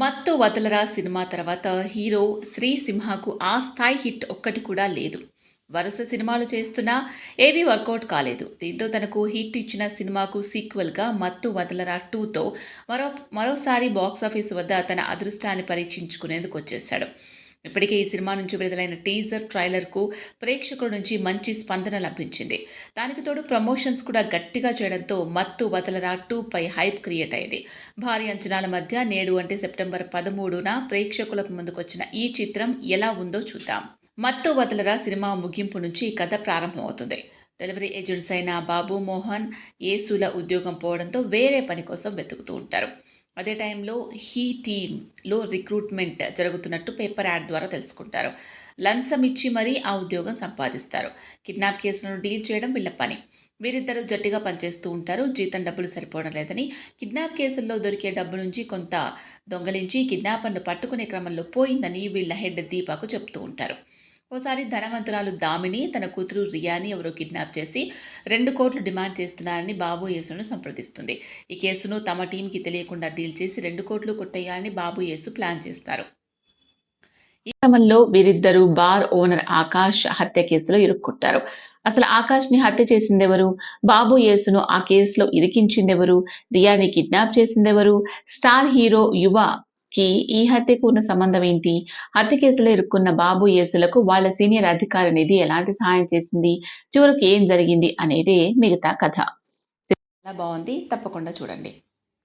మత్తు వదలరా సినిమా తర్వాత హీరో శ్రీ సింహకు ఆ స్థాయి హిట్ ఒక్కటి కూడా లేదు. వరుస సినిమాలు చేస్తున్నా ఏవీ వర్కౌట్ కాలేదు. దీంతో తనకు హిట్ ఇచ్చిన సినిమాకు సీక్వెల్గా మత్తు వదలరా టూతో మరో మరోసారి బాక్సాఫీస్ వద్ద తన అదృష్టాన్ని పరీక్షించుకునేందుకు వచ్చేశాడు. ఇప్పటికే ఈ సినిమా నుంచి విడుదలైన టీజర్ ట్రైలర్కు ప్రేక్షకుల నుంచి మంచి స్పందన లభించింది. దానికి తోడు ప్రమోషన్స్ కూడా గట్టిగా చేయడంతో మత్తు వదలరా టూ పై హైప్ క్రియేట్ అయింది. భారీ అంచనాల మధ్య నేడు అంటే సెప్టెంబర్ పదమూడున ప్రేక్షకులకు ముందుకొచ్చిన ఈ చిత్రం ఎలా ఉందో చూద్దాం. మత్తు వదలరా సినిమా ముగింపు నుంచి కథ ప్రారంభమవుతుంది. డెలివరీ ఏజెంట్స్ అయిన బాబు మోహన్ ఏసుల ఉద్యోగం పోవడంతో వేరే పని కోసం వెతుకుతూ ఉంటారు. అదే టైంలో హీ టీంలో రిక్రూట్మెంట్ జరుగుతున్నట్టు పేపర్ యాడ్ ద్వారా తెలుసుకుంటారు. లంచం ఇచ్చి మరీ ఆ ఉద్యోగం సంపాదిస్తారు. కిడ్నాప్ కేసులను డీల్ చేయడం వీళ్ళ పని. వీరిద్దరూ జట్టుగా పనిచేస్తూ ఉంటారు. జీతం డబ్బులు సరిపోవడం లేదని కిడ్నాప్ కేసుల్లో దొరికే డబ్బు నుంచి కొంత దొంగలించి కిడ్నాపర్ను పట్టుకునే క్రమంలో పోయిందని వీళ్ళ హెడ్ దీపాకు చెప్తూ ఉంటారు. ఓసారి ధనవంతురాలు దామిని తన కూతురు రియాని ఎవరో కిడ్నాప్ చేసి రెండు కోట్లు డిమాండ్ చేస్తున్నారని బాబు యేసును సంప్రదిస్తుంది. ఈ కేసును తమ టీంకి తెలియకుండా డీల్ చేసి రెండు కోట్లు కొట్టేయాలని బాబు యేసు ప్లాన్ చేస్తారు. ఈ క్రమంలో వీరిద్దరూ బార్ ఓనర్ ఆకాష్ హత్య కేసులో ఇరుక్కుంటారు అసలు ఆకాష్ని హత్య చేసిందెవరు? బాబు యేసును ఆ కేసులో ఇరికించిందెవరు? రియాని కిడ్నాప్ చేసిందెవరు? స్టార్ హీరో యువ కి ఈ హత్యకు ఉన్న సంబంధం ఏంటి? హత్య కేసులో ఇరుక్కున్న బాబు యేసులకు వాళ్ళ సీనియర్ అధికారి నిధి ఎలాంటి సహాయం చేసింది? చివరకు ఏం జరిగింది అనేదే మిగతా కథ. చాలా బాగుంది. తప్పకుండా చూడండి.